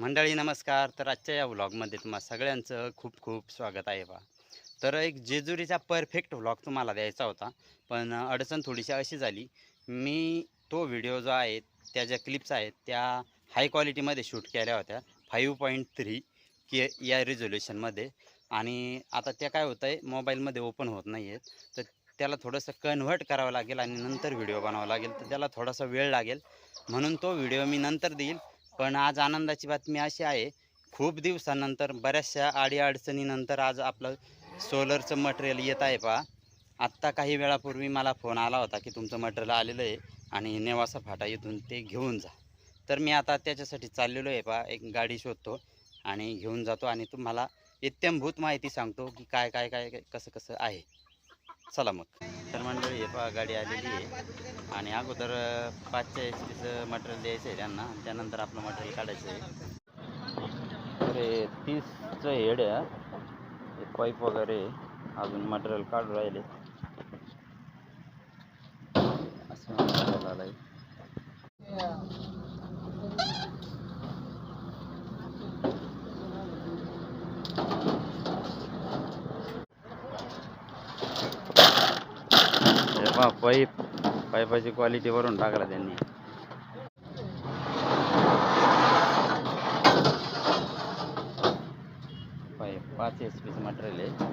मंडळी नमस्कार. तर आजच्या या व्लॉगमध्ये तुम्हा सगळ्यांचं खूप खूप स्वागत आहे बा. तर एक जेजुरीचा परफेक्ट व्लॉग तुम्हाला द्यायचा होता पण अडचण थोडीशी अशी झाली. मी तो व्हिडिओ जो आहे त्या ज्या क्लिप्स आहेत त्या हाय क्वालिटीमध्ये शूट केल्या होत्या फाईव्ह पॉईंट थ्री के या रिझोल्युशनमध्ये. आणि आता त्या काय होतं आहे मोबाईलमध्ये ओपन होत नाही आहेत तर त्याला थोडंसं कन्व्हर्ट करावं लागेल आणि नंतर व्हिडिओ बनावा लागेल. तर त्याला थोडासा वेळ लागेल. म्हणून तो व्हिडिओ मी नंतर देईल. पण आज आनंदाची बातमी अशी आहे खूप दिवसानंतर बऱ्याचशा अडीअडचणीनंतर आज आपलं सोलरचं मटेरियल येत आहे पहा. आत्ता काही वेळापूर्वी मला फोन आला होता की तुमचं मटेरियल आलेलं आहे आणि नेवासा फाटा इथून ते घेऊन जा. तर मी आता त्याच्यासाठी चाललेलो आहे पहा एक गाडी शोधतो आणि घेऊन जातो आणि तुम्हाला इत्यंभूत माहिती सांगतो की काय काय काय काय- कसं कसं आहे. चला मग. तर मंडळी हे पहा गाडी आलेली आहे. आणि अगोदर पाचच्या एच पीचं मटेरियल द्यायचं आहे त्यांना. त्यानंतर आपलं मटेरियल काढायचं आहे. तर हे तीसचं हेड आहे हे. पाईप वगैरे अजून मटेरियल काढून राहिले. असं मटेरियल आहे पाईप पाईपाची क्वालिटी भरून टाकला त्यांनी. पाईप पाच एच पीचं मटेरियल आहे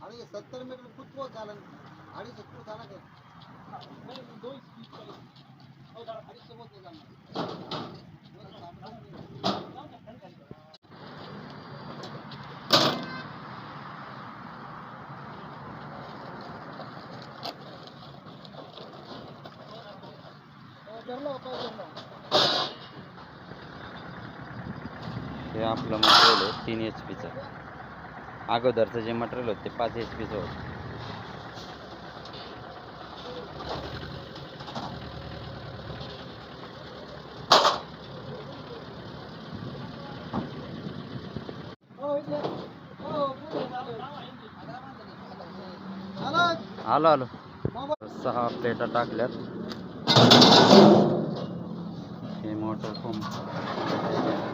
आणि सत्तर मीटर फूट पोहोच झाला. अडीचशे फूट झाला काय अडीचशे पोहोच झाला हे आपलं मोबाईल आहे तीन एच पीचा अगोदरचं जे मटेरियल होतं ते पाच एच पीचं होतं. आलो आलो. सहा प्लेटा टाकल्यात. हे motor pump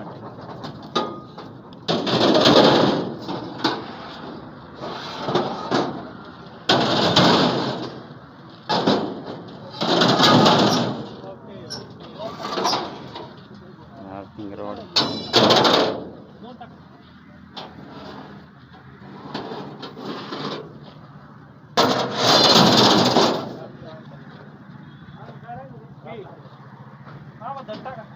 Engrola. Ah, how was?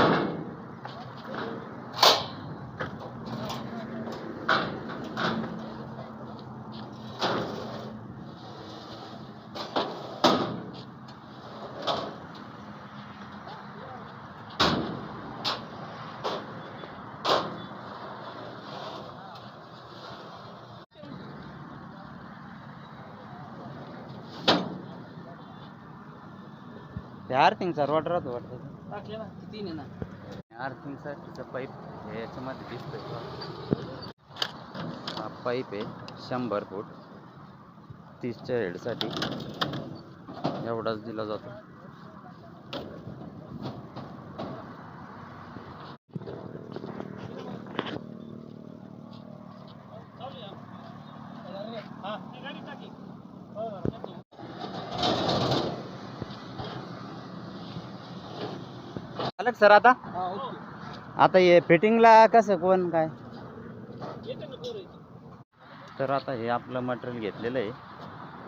ते आर्थिंगचा रॉड राहतो वाटतं. टाकले ना तीन आहे ना. आर्थिंगसाठीचा पाईप हे याच्यामध्ये दिसतोय. हा पाईप आहे शंभर फूट. तीसच्या हेडसाठी एवढाच दिला जातो. आता? हा ओके. आता हे फिटिंगला कसं कोण काय? तर आता हे आपलं मटेरियल घेतलेलं आहे.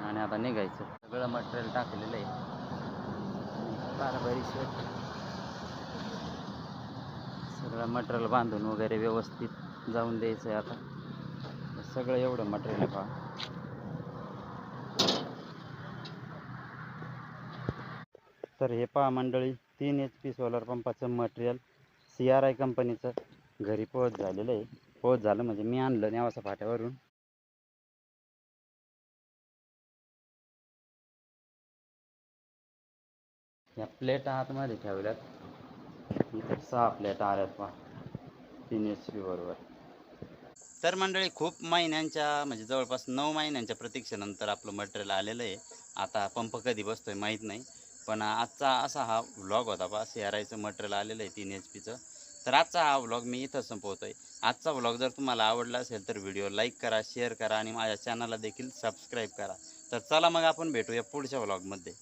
आणि आता निघायचं. सगळं मटेरियल टाकलेलं आहे. कारभारी शेट सगळं मटेरियल बांधून वगैरे व्यवस्थित जाऊन द्यायचं आहे आता. सगळं एवढं मटेरियल आहे पहा. तर हे पहा मंडळी. तीन एच पी सोलर पंपाचं मटेरियल सी आर आय कंपनीचं घरी पोहोच झालेलं आहे. पोहोच झालं म्हणजे मी आणलं नेवासा फाट्यावरून. या प्लेट आतमध्ये ठेवल्यात. इथे सहा प्लेट आल्यात पहा. तीन एच पी बरोबर. तर मंडळी खूप महिन्यांच्या म्हणजे जवळपास नऊ महिन्यांच्या प्रतीक्षेनंतर आपलं मटेरियल आलेलं आहे. आता पंप कधी बसतोय माहीत नाही. पण आजचा असा हा व्लॉग होता बा. सी आर मटेरियल आलेलं आहे तीन एच पीचं तर आजचा हा व्लॉग मी इथं संपवतोय. आजचा व्लॉग जर तुम्हाला आवडला असेल तर व्हिडिओ लाईक करा शेअर करा आणि माझ्या चॅनलला देखील सबस्क्राईब करा. तर चला मग आपण भेटूया पुढच्या व्लॉगमध्ये